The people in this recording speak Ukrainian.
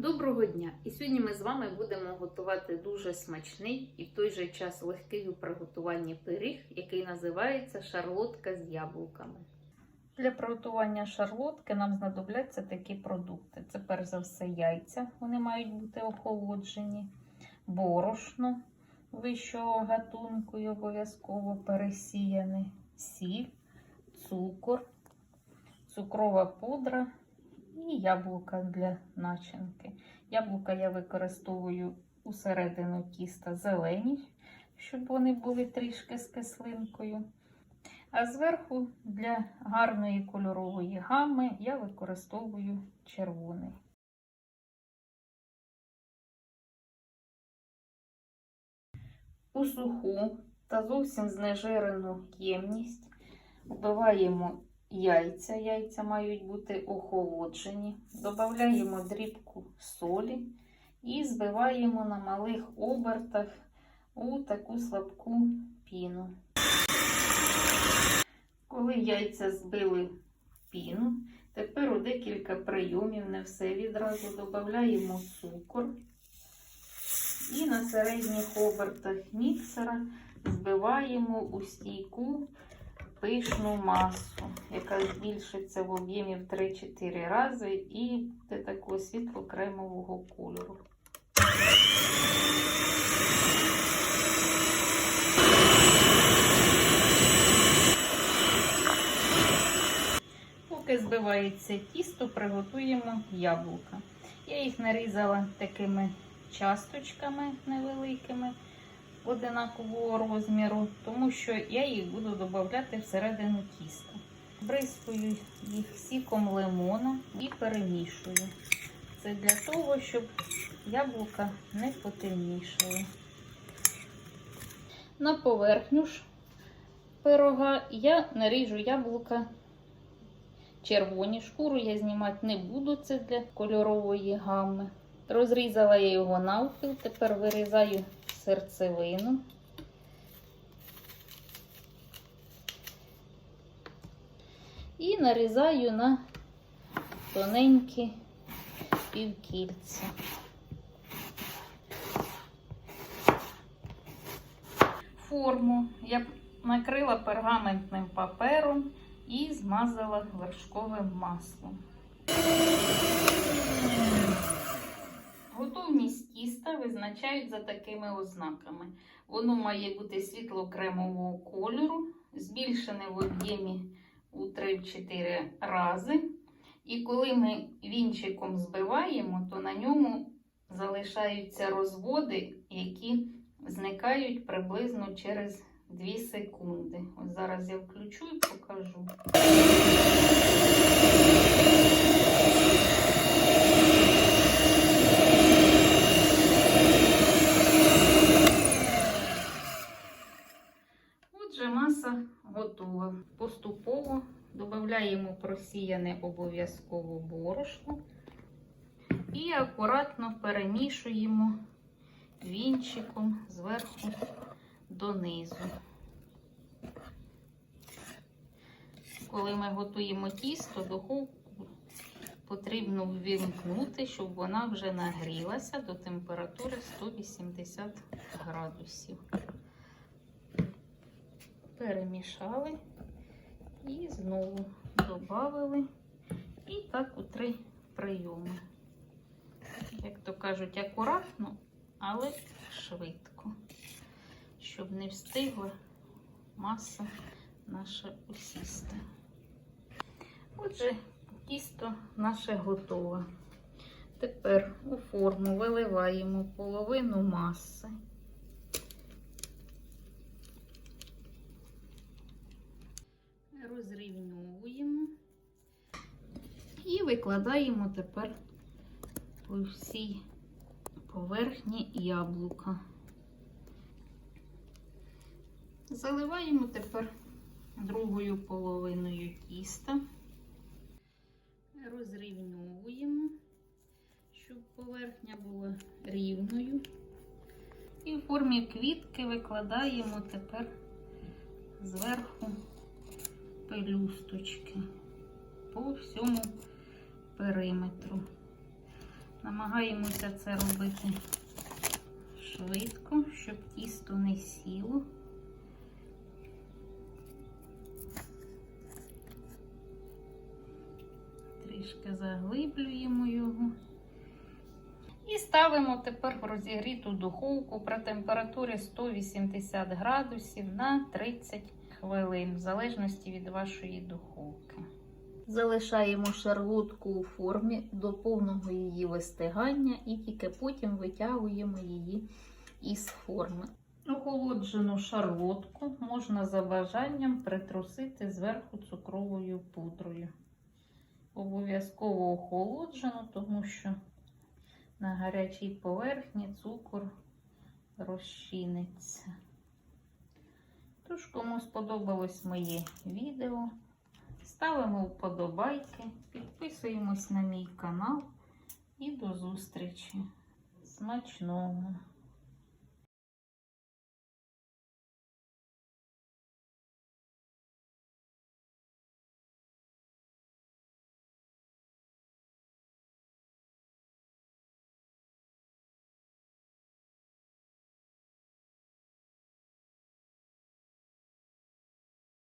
Доброго дня! І сьогодні ми з вами будемо готувати дуже смачний і в той же час легкий у приготуванні пиріг, який називається шарлотка з яблуками. Для приготування шарлотки нам знадобляться такі продукти. Це перш за все яйця, вони мають бути охолоджені, борошно вищого гатунку і обов'язково пересіяне, сіль, цукор, цукрова пудра і яблука для начинки. Яблука я використовую усередину тіста зелені, щоб вони були трішки з кислинкою. А зверху для гарної кольорової гами я використовую червоний. У суху та зовсім знежирену ємність вбиваємо яйця. Яйця мають бути охолоджені. Додаємо дрібку солі і збиваємо на малих обертах у таку слабку піну. Коли яйця збили піну, тепер у декілька прийомів, не все відразу додаємо цукор. І на середніх обертах міксера збиваємо у стійку пишну масу, яка збільшиться в об'ємі в 3-4 рази і буде такого світло-кремового кольору. Поки збивається тісто, приготуємо яблука. Я їх нарізала такими часточками невеликими одинакового розміру, тому що я їх буду додати всередину тіста. Бризкую їх сіком лимона і перемішую. Це для того, щоб яблука не потемнішали. На поверхню ж пирога я наріжу яблука червоні. Шкуру я знімати не буду, це для кольорової гами. Розрізала я його навпіл, тепер вирізаю серцевину. І нарізаю на тоненькі півкільця. Форму я накрила пергаментним папером і змазала вершковим маслом. Готовність тіста визначають за такими ознаками. Воно має бути світло-кремового кольору, збільшене в об'ємі у 3-4 рази. І коли ми вінчиком збиваємо, то на ньому залишаються розводи, які зникають приблизно через 2 секунди. Ось зараз я включу і покажу. Отже, маса готова. Поступово додаємо просіяне обов'язково борошно і акуратно перемішуємо вінчиком зверху донизу. Коли ми готуємо тісто, духовку потрібно ввімкнути, щоб вона вже нагрілася до температури 180 градусів. Перемішали і знову додали. І так у три прийоми. Як то кажуть, акуратно, але швидко, щоб не встигла маса наша усісти. Отже, тісто наше готове. Тепер у форму виливаємо половину маси. Розрівнюємо і викладаємо тепер по всій поверхні яблука. Заливаємо тепер другою половиною тіста, розрівнюємо, щоб поверхня була рівною. І в формі квітки викладаємо тепер зверху пелюсточки по всьому периметру. Намагаємося це робити швидко, щоб тісто не сіло. Трішки заглиблюємо його. І ставимо тепер в розігріту духовку при температурі 180 градусів на 30 хвилин, в залежності від вашої духовки. Залишаємо шарлотку у формі до повного її вистигання і тільки потім витягуємо її із форми. Охолоджену шарлотку можна за бажанням притрусити зверху цукровою пудрою. Обов'язково охолоджену, тому що на гарячій поверхні цукор розчиниться. Тож, кому сподобалось моє відео, ставимо вподобайки, підписуємось на мій канал і до зустрічі. Смачного!